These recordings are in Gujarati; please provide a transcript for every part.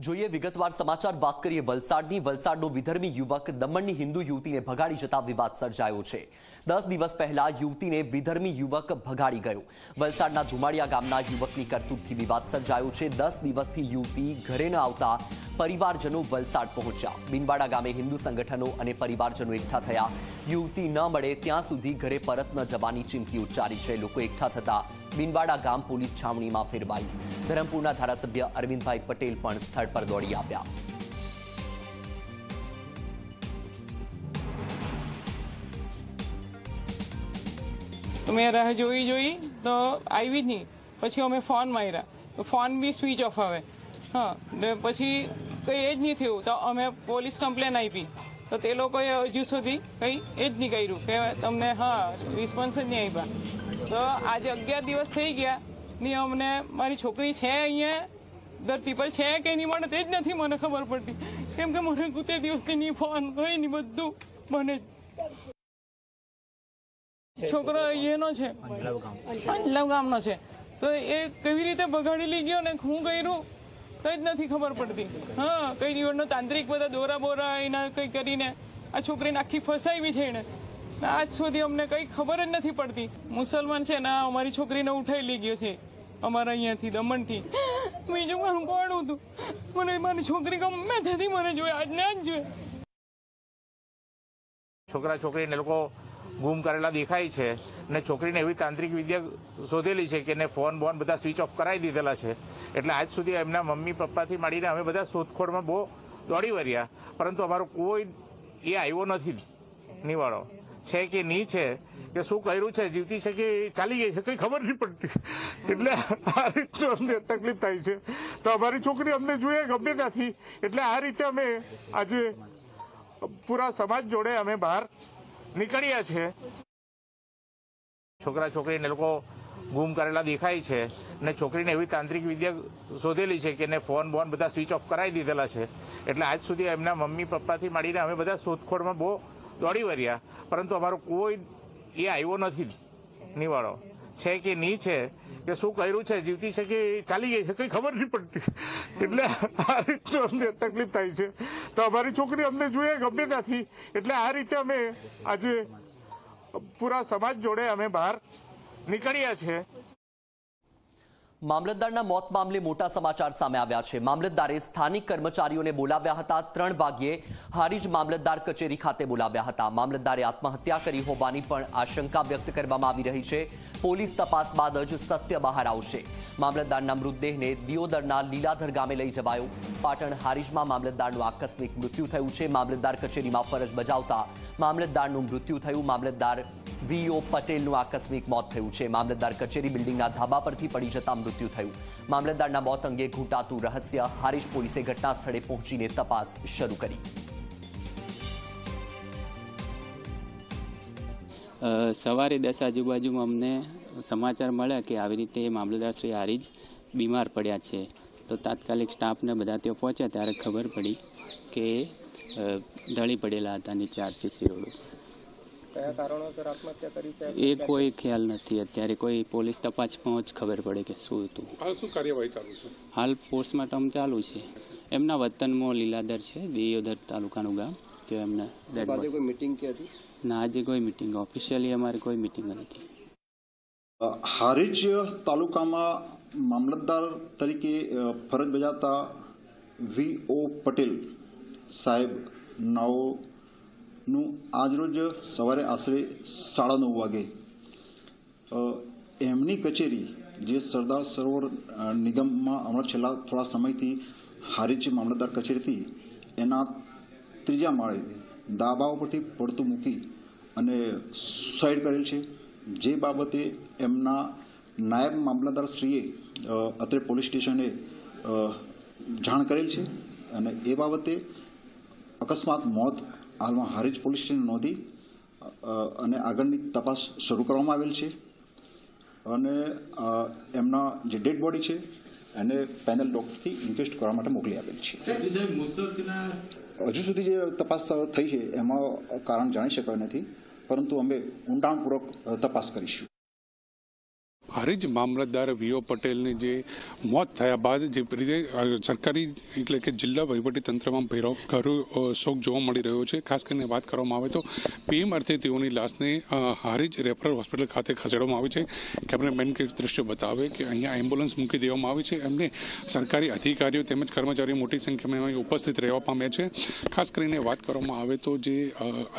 જોઈએ, વિગતવાર સમાચાર વાત કરીએ વલસાડની. વલસાડનો વિધર્મી યુવક દમણની હિન્દુ યુવતીને ભગાડી જતા વિવાદ સર્જાયો છે. દસ દિવસ પહેલા યુવતીને વિધર્મી યુવક ભગાડી ગયો. વલસાડના ધુમાડિયા ગામના યુવકની કરતૂતથી વિવાદ સર્જાયો છે. દસ દિવસથી યુવતી ઘરે ન આવતા પરિવારજનો વલસાડ પહોંચ્યા. બિનવાડા ગામે હિન્દુ સંગઠનો અને પરિવારજનો એકઠા થયા. યુવતી ન મળે, ત્યાં સુધી ઘરે પરત ન જવાની ચીમકી ઉચ્ચારી છે. લોકો એકઠા થતા બિનવાડા ગામ પોલીસ છાવણીમાં ફેરવાયું ધરમપુરના ધારાસભ્ય અરવિંદભાઈ પટેલ પણ સ્થળ પર દોડી આવ્યા. તો મેં રાહ જોઈ જોઈ તો આવી જ નહીં પછી અમે ફોન માર્યા. તો ફોન બી સ્વિચ ઓફ આવે હા, ને પછી કંઈ એ જ નહીં થયું. તો અમે પોલીસ કમ્પ્લેન આપી. તો તે લોકોએ હજુ સુધી કંઈ એ જ નહીં કર્યું કે તમને હા રિસ્પોન્સ જ નહીં આપ્યા તો આજે અગિયાર દિવસ થઈ ગયા ની અમને મારી છોકરી છે અહીંયા ધરતી પર છે કે નહીં મળે તે જ નથી મને ખબર પડતી. કેમ કે મને કુતે દિવસથી નહીં ફોન કોઈ નહીં બધું મને છોકરો એનો છે. અંજલાવ ગામનો છે. તો એ કેવી રીતે બગાડી લઈ ગયો ને હું કર્યું? કઈ જ નથી ખબર પડતી. હા, કઈ દિવસનો તાંત્રિક બધા દોરા બોરા એના કઈ કરીને આ છોકરીને આખી ફસાવી છે એને આજ સુધી અમને કઈ ખબર જ નથી પડતી. મુસલમાન છે ને અમારી છોકરીને ઉઠાઈ લઈ ગયો છે અમારા અહીંયાથી, દમણથી. બીજું મારું કોણ હતું? મને, મારી છોકરી ગમે ત્યાંથી મને જોઈએ આજને આજ જોઈએ છોકરા છોકરીને લોકો ગુમ કરેલા દેખાય છે. ને છોકરીને એવી તાંત્રિક વિદ્યા શોધેલી છે કે એને ફોન બોન બધા સ્વિચ ઓફ કરાવી દીધેલા છે. એટલે આજ સુધી એમના મમ્મી, પપ્પાથી માંડીને અમે બધા શોધખોળમાં બહુ દોડી વર્યા. પરંતુ અમારો કોઈ એ આવ્યો નથી. નિવાળો. છે કે નહીં છે? કે શું કર્યું છે? જીવતી છે કે ચાલી ગઈ છે? કંઈ ખબર નહીં પડતી. એટલે આ રીતનું અમને તકલીફ થાય છે. તો અમારી છોકરી અમને જોઈએ ગમે ત્યાંથી. એટલે આ રીતે અમે આજે પૂરા સમાજ જોડે અમે બહાર નીકળ્યા છે. છોકરા છોકરીને લોકો ગુમ કરેલા દેખાય છે ને છોકરીને એવી તાંત્રિક વિદ્યા શોધેલી છે કે એને ફોન બોન બધા સ્વિચ ઓફ કરાવી દીધેલા છે. એટલે આજ સુધી એમના મમ્મી પપ્પાથી માંડીને અમે બધા શોધખોળમાં બહુ દોડી વર્યા. પરંતુ અમારો કોઈ એ આવ્યો નથી. નિવાળો. છે કે નહીં છે? કે શું કર્યું છે? જીવતી છે કે ચાલી ગઈ છે? કંઈ ખબર નહીં પડતી. એટલે આ રીતનું અમને તકલીફ થાય છે. તો અમારી છોકરી અમને જોઈએ ગમે ત્યાંથી. એટલે આ રીતે અમે આજે પૂરા સમાજ જોડે અમે બહાર નીકળ્યા છે. મામલતદારના મોત મામલે મોટા સમાચાર સામે આવ્યા છે. મામલતદારે સ્થાનિક કર્મચારીઓને બોલાવ્યા હતા. ત્રણ વાગ્યે હારીજ મામલતદાર કચેરી ખાતે બોલાવ્યા હતા. મામલતદારે આત્મહત્યા કરી હોવાની પણ આશંકા વ્યક્ત કરવામાં આવી રહી છે. પોલીસ તપાસ બાદ જ સત્ય બહાર આવશે. મામલતદારના મૃતદેહને દિયોદરના લીલાધર ગામે લઈ જવાયો. પાટણ હારીજમાં મામલતદારનું આકસ્મિક મૃત્યુ થયું છે. મામલતદાર કચેરીમાં ફરજ બજાવતા મામલતદારનું મૃત્યુ થયું. મામલતદાર વીઓ પટેલનું આકસ્મિક મોત થયું છે. મામલતદાર કચેરી બિલ્ડિંગના ધાબા પરથી પડી જતા મૃત્યુ થયું. મામલતદારના મોત અંગે ઘૂંટાતું રહસ્ય હારીજ પોલીસે ઘટના સ્થળે પહોંચીને તપાસ શરૂ કરી. સવારે દસ આજુબાજુમાં અમને સમાચાર મળ્યા કે આવી રીતે મામલતદાર શ્રી હારીજ બીમાર પડ્યા છે. તો તાત્કાલિક સ્ટાફને બધા ત્યાં પહોંચ્યા ત્યારે ખબર પડી કે ઢળી પડેલા હતા નીચે આરસીસી રોડ એ કોઈ ખ્યાલ નથી. અત્યારે કોઈ પોલીસ તપાસમાં જ ખબર પડે કે શું હતું. હાલ શું કાર્યવાહી ચાલુ છે? હાલ પોસ્ટમોર્ટમ ચાલુ છે. એમના વતનમાં લીલાધર છે દિયોદર તાલુકાનું ગામ. ત્યાં એમને કોઈ મિટિંગ કે હતી? ના આજે કોઈ મિટિંગ ઓફિશિયલી અમારે કોઈ મિટિંગ નથી. હારીજ તાલુકામાં મામલતદાર તરીકે ફરજ બજાવતા વી ઓ પટેલ સાહેબ નાઓનું આજરોજ સવારે આશરે સાડા નવ વાગે એમની કચેરી જે સરદાર સરોવર નિગમમાં હમણાં છેલ્લા થોડા સમયથી હારીજ મામલતદાર કચેરીથી એના ત્રીજા માળે દાબા ઉપરથી પડતું મૂકી અને સુસાઇડ કરેલ છે. જે બાબતે એમના નાયબ મામલતદાર શ્રીએ અત્રે પોલીસ સ્ટેશને જાણ કરેલ છે અને એ બાબતે અકસ્માત, મોત હાલમાં હારીજ પોલીસ સ્ટેશન નોંધી અને આગળની તપાસ શરૂ કરવામાં આવેલ છે. અને એમના જે ડેડ બોડી છે એને પેનલ ડોક્ટરથી ઇન્ક્વેસ્ટ કરવા માટે મોકલી આપેલ છે. હજુ સુધી જે તપાસ થઈ છે એમાં કારણ જાણી શકાય નથી પરંતુ અમે ઊંડાણપૂર્વક તપાસ કરીશું. હારીજ મામલતદાર વીઓ પટેલની જે મોત થયા બાદ જે રીતે સરકારી એટલે કે જિલ્લા તંત્રમાં ભેરો ઘરો શોક જોવા મળી રહ્યો છે. ખાસ કરીને વાત કરવામાં આવે તો પીએમ અર્થે તેઓની લાશને હારીજ રેફરલ હોસ્પિટલ ખાતે ખસેડવામાં આવી છે. કેમેરામેન કે દ્રશ્ય બતાવે કે અહીંયા એમ્બ્યુલન્સ મૂકી દેવામાં આવી છે. એમને સરકારી અધિકારીઓ તેમજ કર્મચારીઓ મોટી સંખ્યામાં ઉપસ્થિત રહેવા પામ્યા છે. ખાસ કરીને વાત કરવામાં આવે તો જે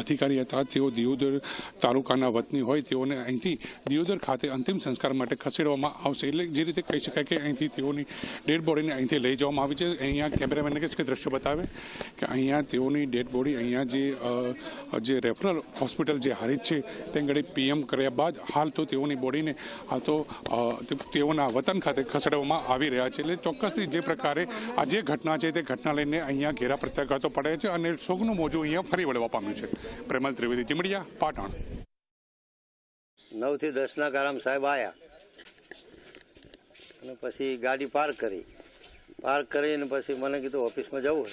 અધિકારી હતા, તેઓ દિયોદર તાલુકાના વતની હોય તેઓને અહીંથી દિયોદર ખાતે અંતિમ સંસ્કાર માટે ખસેડવામાં આવશે. એટલે જે રીતે કહી શકાય કે અહીંથી તેઓની ડેડ બોડીને અહીંથી લઈ જવામાં આવી છે. અહીંયા કેમેરામેનને કે દ્રશ્ય બતાવે કે અહીંયા તેઓની ડેડ બોડી અહીંયા જે જે રેફરલ હોસ્પિટલ જે હારીજ છે તે ઘડી પીએમ કર્યા બાદ હાલ તો તેઓની બોડીને, હાલ તો તેઓના વતન ખાતે ખસેડવામાં આવી રહ્યા છે. એટલે ચોક્કસથી જે પ્રકારે આ જે ઘટના છે તે ઘટના લઈને અહીંયા ઘેરા પ્રત્યાઘાતો પડે છે અને શોકનું મોજું અહીંયા ફરી વળવા પામ્યું છે. પ્રેમલ ત્રિવેદી ચીમડિયા પાટણ. નવથી દસના ગારામ સાહેબ આવ્યા અને પછી ગાડી પાર્ક કરી. પાર્ક કરીને પછી મને કીધું ઓફિસમાં જવું હોય.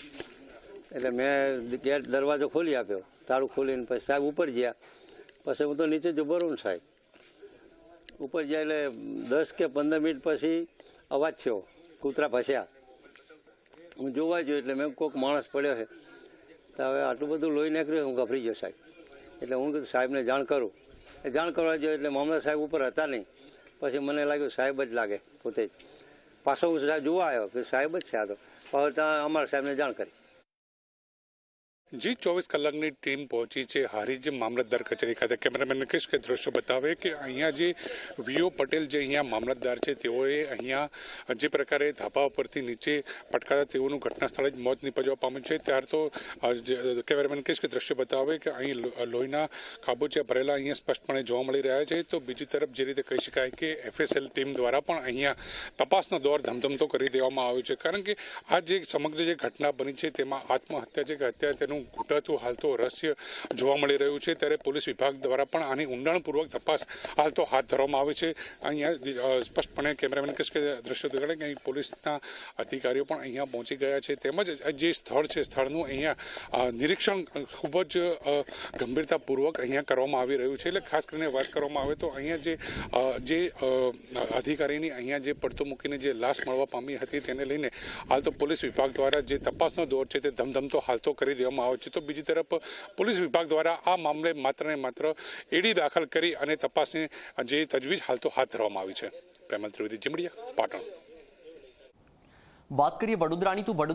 એટલે મેં ગેટ દરવાજો ખોલી આપ્યો. તાળું ખોલીને પછી સાહેબ ઉપર ગયા. પછી હું તો નીચે જ ઊભો રહું સાહેબ. ઉપર ગયા એટલે દસ કે પંદર મિનિટ પછી અવાજ થયો. કૂતરા ફસ્યા. હું જોવા જોયું એટલે મેં કોઈક માણસ પડ્યો છે. તો હવે આટલું બધું લોહી નીકળ્યું હું ગભરી ગયો સાહેબ. એટલે હું કીધું સાહેબને જાણ કરું. જાણ કરવા જોઈએ એટલે મામલા સાહેબ ઉપર હતા નહીં. પછી મને લાગ્યું સાહેબ જ લાગે પોતે જ. પાછો હું જોવા આવ્યો કે સાહેબ જ છે આ તો. હવે ત્યાં અમારા સાહેબને જાણ કરી. જી, ચોવીસ કલાકની ટીમ પહોંચી છે હારીજ મામલતદાર કચેરી ખાતે. કેમેરામેન કહીશ કે દ્રશ્યો બતાવે કે અહીંયા જે વીઓ પટેલ જે અહીંયા મામલતદાર છે, તેઓએ અહીંયા જે પ્રકારે ધાબા ઉપરથી નીચે પટકાતા તેઓનું ઘટના સ્થળે જ મોત નીપજવા પામ્યું છે. ત્યાર તો કેમેરામેન કહીશ કે દ્રશ્ય બતાવે કે અહીં લોહીના કાબુચિયા ભરેલા અહીંયા સ્પષ્ટપણે જોવા મળી રહ્યા છે. તો બીજી તરફ જે રીતે કહી શકાય કે એફએસએલ ટીમ દ્વારા પણ અહીંયા તપાસનો દોર ધમધમતો કરી દેવામાં આવ્યો છે. કારણ કે આ જે સમગ્ર જે ઘટના બની છે, તેમાં આત્મહત્યા છે કે હત્યા તેનું ઘૂંટાતું હાલ તો રહસ્ય જોવા મળી રહ્યું છે. ત્યારે પોલીસ વિભાગ દ્વારા પણ આની ઊંડાણપૂર્વક તપાસ હાલ તો હાથ ધરવામાં આવી છે. અહીંયા સ્પષ્ટપણે કેમેરામેન કહીશ કે દ્રશ્યો દેખાડે કે અહીં પોલીસના અધિકારીઓ પણ અહીંયા પહોંચી ગયા છે. તેમજ જે સ્થળ છે, સ્થળનું અહીંયા નિરીક્ષણ ખૂબ જ ગંભીરતાપૂર્વક અહીંયા કરવામાં આવી રહ્યું છે. એટલે ખાસ કરીને વાત કરવામાં આવે તો અહીંયા જે જે અધિકારીની અહીંયા જે પડતો મૂકીને જે લાશ મળવા પામી હતી તેને લઈને હાલ તો પોલીસ વિભાગ દ્વારા જે તપાસનો દોર છે તે ધમધમતો હાલ તો કરી દેવામાં આવ્યો છે તો બીજી તરફ પોલીસ વિભાગ દ્વારા આ મામલે માત્ર ને માત્ર એડી દાખલ કરી અને તપાસની જે તજવીજ હાલ તો હાથ ધરવામાં આવી છે. પ્રેમલ ત્રિવેદી જીમડિયા પાટણ. વાત કરીએ વડોદરાની, તો વડોદરા